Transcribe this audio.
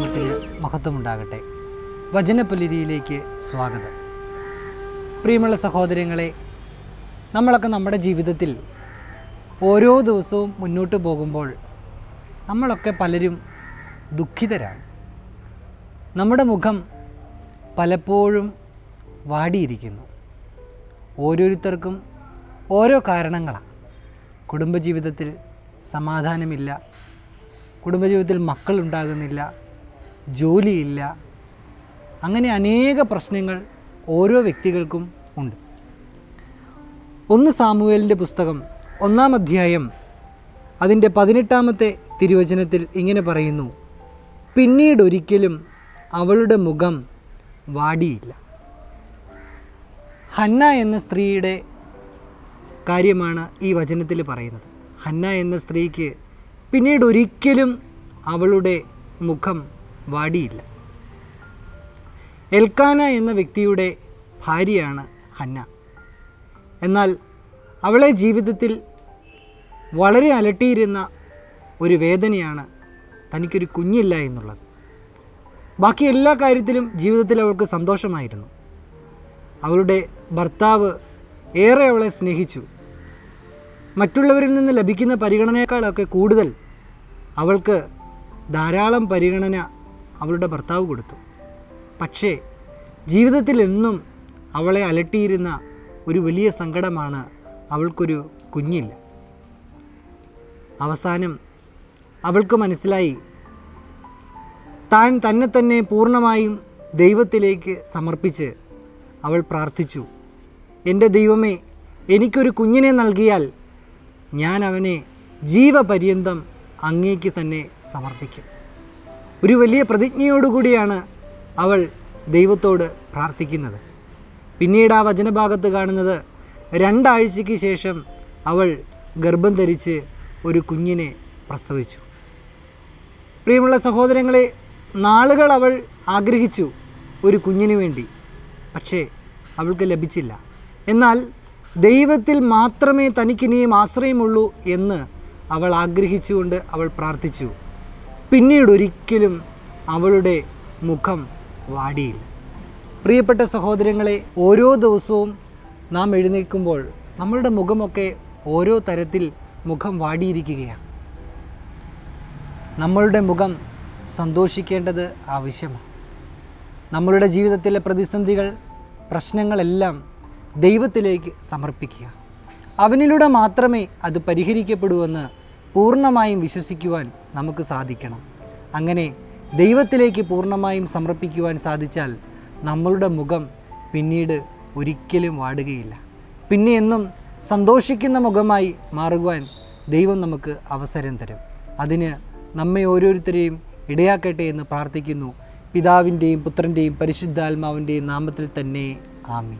മഹത്വമുണ്ടാകട്ടെ. വചനപ്പുലരിയിലേക്ക് സ്വാഗതം. പ്രിയമുള്ള സഹോദരങ്ങളെ നമ്മളൊക്കെ നമ്മുടെ ജീവിതത്തിൽ ഓരോ ദിവസവും മുന്നോട്ട് പോകുമ്പോൾ നമ്മളൊക്കെ പലരും ദുഃഖിതരാണ്. നമ്മുടെ മുഖം പലപ്പോഴും വാടിയിരിക്കുന്നു. ഓരോരുത്തർക്കും ഓരോ കാരണങ്ങളാണ്. കുടുംബജീവിതത്തിൽ സമാധാനമില്ല. കുടുംബജീവിതത്തിൽ മക്കളുണ്ടാകുന്നില്ല. ജോലിയില്ല. അങ്ങനെ അനേക പ്രശ്നങ്ങൾ ഓരോ വ്യക്തികൾക്കും ഉണ്ട്. ഒന്ന് സാമുവേലിന്റെ പുസ്തകം ഒന്നാം അധ്യായം അതിന്റെ പതിനെട്ടാമത്തെ തിരുവചനത്തിൽ ഇങ്ങനെ പറയുന്നു പിന്നീടൊരിക്കലും അവളുടെ മുഖം വാടിയില്ല. ഹന്ന എന്ന സ്ത്രീയുടെ കാര്യമാണ് ഈ വചനത്തിൽ പറയുന്നത്. ഹന്ന എന്ന സ്ത്രീക്ക് പിന്നീടൊരിക്കലും അവളുടെ മുഖം വാടിയില്ല. എൽക്കാന എന്ന വ്യക്തിയുടെ ഭാര്യയാണ് ഹന്ന. എന്നാൽ അവളെ ജീവിതത്തിൽ വളരെ അലട്ടിയിരുന്ന ഒരു വേദനയാണ് തനിക്കൊരു കുഞ്ഞില്ല എന്നുള്ളത്. ബാക്കി എല്ലാ കാര്യത്തിലും ജീവിതത്തിൽ അവൾക്ക് സന്തോഷമായിരുന്നു. അവളുടെ ഭർത്താവ് ഏറെ അവളെ സ്നേഹിച്ചു. മറ്റുള്ളവരിൽ നിന്ന് ലഭിക്കുന്ന പരിഗണനയേക്കാളൊക്കെ കൂടുതൽ അവൾക്ക് ധാരാളം പരിഗണന അവളുടെ ഭർത്താവ് കൊടുത്തു. പക്ഷേ ജീവിതത്തിൽ എന്നും അവളെ അലട്ടിയിരുന്ന ഒരു വലിയ സങ്കടമാണ് അവൾക്കൊരു കുഞ്ഞില്ല. അവസാനം അവൾക്ക് മനസ്സിലായി താൻ തന്നെ തന്നെ പൂർണമായും ദൈവത്തിലേക്ക് സമർപ്പിച്ച് അവൾ പ്രാർത്ഥിച്ചു എന്റെ ദൈവമേ എനിക്കൊരു കുഞ്ഞിനെ നൽകിയാൽ ഞാൻ അവനെ ജീവപര്യന്തം അങ്ങേക്ക് തന്നെ സമർപ്പിക്കും. ഒരു വലിയ പ്രതിജ്ഞയോടുകൂടിയാണ് അവൾ ദൈവത്തോട് പ്രാർത്ഥിക്കുന്നത്. പിന്നീട് ആ വചനഭാഗത്ത് കാണുന്നത് രണ്ടാഴ്ചയ്ക്ക് ശേഷം അവൾ ഗർഭം ധരിച്ച് ഒരു കുഞ്ഞിനെ പ്രസവിച്ചു. പ്രിയമുള്ള സഹോദരങ്ങളെ നാളുകൾ അവൾ ആഗ്രഹിച്ചു ഒരു കുഞ്ഞിനു വേണ്ടി. പക്ഷേ അവൾക്ക് ലഭിച്ചില്ല. എന്നാൽ ദൈവത്തിൽ മാത്രമേ തനിക്കിനിയും ആശ്രയമുള്ളൂ എന്ന് അവൾ ആഗ്രഹിച്ചുകൊണ്ട് അവൾ പ്രാർത്ഥിച്ചു. പിന്നീട് ഒരിക്കലും അവളുടെ മുഖം വാടിയില്ല. പ്രിയപ്പെട്ട സഹോദരങ്ങളെ ഓരോ ദിവസവും നാം എഴുന്നേൽക്കുമ്പോൾ നമ്മളുടെ മുഖമൊക്കെ ഓരോ തരത്തിൽ മുഖം വാടിയിരിക്കുകയാണ്. നമ്മളുടെ മുഖം സന്തോഷിക്കേണ്ടത് ആവശ്യമാണ്. നമ്മളുടെ ജീവിതത്തിലെ പ്രതിസന്ധികൾ പ്രശ്നങ്ങളെല്ലാം ദൈവത്തിലേക്ക് സമർപ്പിക്കുക. അവനിലൂടെ മാത്രമേ അത് പരിഹരിക്കപ്പെടൂവെന്ന് പൂർണമായും വിശ്വസിക്കുവാൻ നമുക്ക് സാധിക്കണം. അങ്ങനെ ദൈവത്തിലേക്ക് പൂർണമായും സമർപ്പിക്കുവാൻ സാധിച്ചാൽ നമ്മളുടെ മുഖം പിന്നീട് ഒരിക്കലും വാടുകയില്ല. പിന്നെ എന്നും സന്തോഷിക്കുന്ന മുഖമായി മാറുവാൻ ദൈവം നമുക്ക് അവസരം തരും. അതിന് നമ്മെ ഓരോരുത്തരെയും ഇടയാക്കട്ടെ എന്ന് പ്രാർത്ഥിക്കുന്നു. പിതാവിന്റെയും പുത്രന്റെയും പരിശുദ്ധാത്മാവിന്റെയും നാമത്തിൽ തന്നെ ആമി